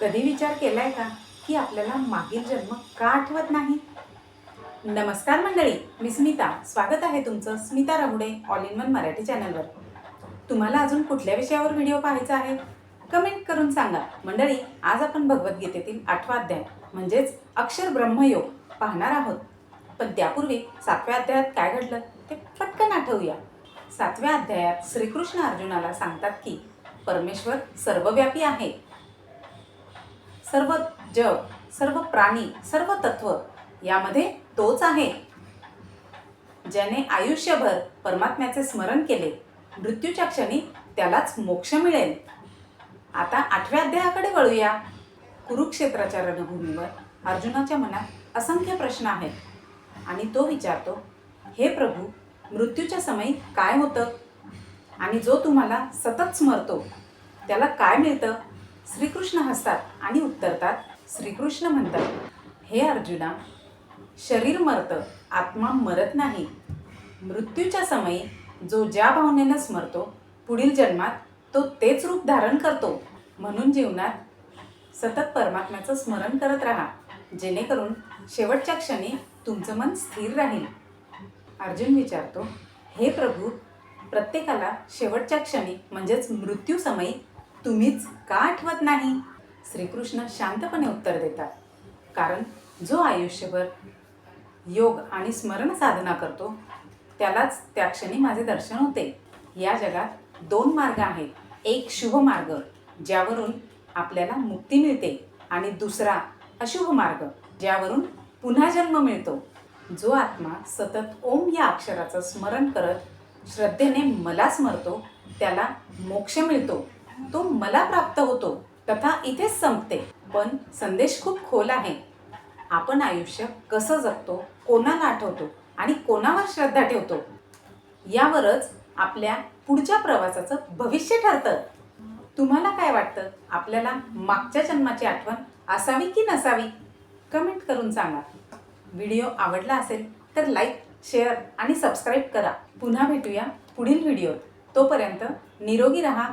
कधी विचार केलाय का की आपल्याला मागील जन्म का आठवत नाही? नमस्कार मंडळी मी स्मिता. स्वागत आहे तुमचं Smita Rahude all in one Marathi चॅनलवर. तुम्हाला अजून कुठल्या विषयावर व्हिडिओ पाहायचा आहे? कमेंट करून सांगा. मंडळी आज आपण भगवद्गीतेतील आठवा अध्याय म्हणजेच अक्षर ब्रह्मयोग पाहणार आहोत. पण त्यापूर्वी सातव्या अध्यायात काय घडलं ते पटकन आठवूया. सातव्या अध्यायात श्रीकृष्ण अर्जुनाला सांगतात की परमेश्वर सर्वव्यापी आहे. सर्व जग सर्व प्राणी सर्व तत्व यामध्ये तोच आहे. ज्याने आयुष्यभर परमात्म्याचे स्मरण केले मृत्यूच्या क्षणी त्यालाच मोक्ष मिळेल. आता आठव्या अध्यायाकडे वळूया. कुरुक्षेत्राच्या रणभूमीवर अर्जुनाच्या मनात असंख्य प्रश्न आहेत आणि तो विचारतो हे प्रभू मृत्यूच्या समयी काय होतं? आणि जो तुम्हाला सतत स्मरतो त्याला काय मिळतं? श्रीकृष्ण हसतात आणि उत्तरतात श्रीकृष्ण म्हणतात हे अर्जुना शरीर मरतं आत्मा मरत नाही. मृत्यूच्या समयी जो ज्या भावनेनं स्मरतो पुढील जन्मात तो तेच रूप धारण करतो. म्हणून जीवनात सतत परमात्म्याचं स्मरण करत राहा. जेणेकरून शेवटच्या क्षणी तुमचं मन स्थिर राहील. अर्जुन विचारतो हे प्रभू प्रत्येकाला शेवटच्या क्षणी म्हणजेच मृत्यूसमयी तुम्हीच का आठवत नाही? श्रीकृष्ण शांतपणे उत्तर देतात. कारण जो आयुष्यभर योग आणि स्मरण साधना करतो त्यालाच त्या क्षणी माझे दर्शन होते. या जगात दोन मार्ग आहेत. एक शुभ मार्ग ज्यावरून आपल्याला मुक्ती मिळते आणि दुसरा अशुभ मार्ग ज्यावरून पुन्हा जन्म मिळतो. जो आत्मा सतत ओम या अक्षराचं स्मरण करत श्रद्धेने मला स्मरतो त्याला मोक्ष मिळतो. तो मला प्राप्त होतो. कथा इथेच संपते. पण संदेश खूप खोल आहे. आपण आयुष्य कसं जगतो कोणाला आठवतो आणि कोणावर श्रद्धा ठेवतो यावरच आपल्या पुढच्या प्रवासाचं भविष्य ठरतं. तुम्हाला काय वाटतं? आपल्याला मागच्या जन्माची आठवण असावी की नसावी? कमेंट करून सांगा. व्हिडिओ आवडला असेल तर लाईक शेअर आणि सबस्क्राईब करा. पुन्हा भेटूया पुढील व्हिडिओत. तोपर्यंत निरोगी राहा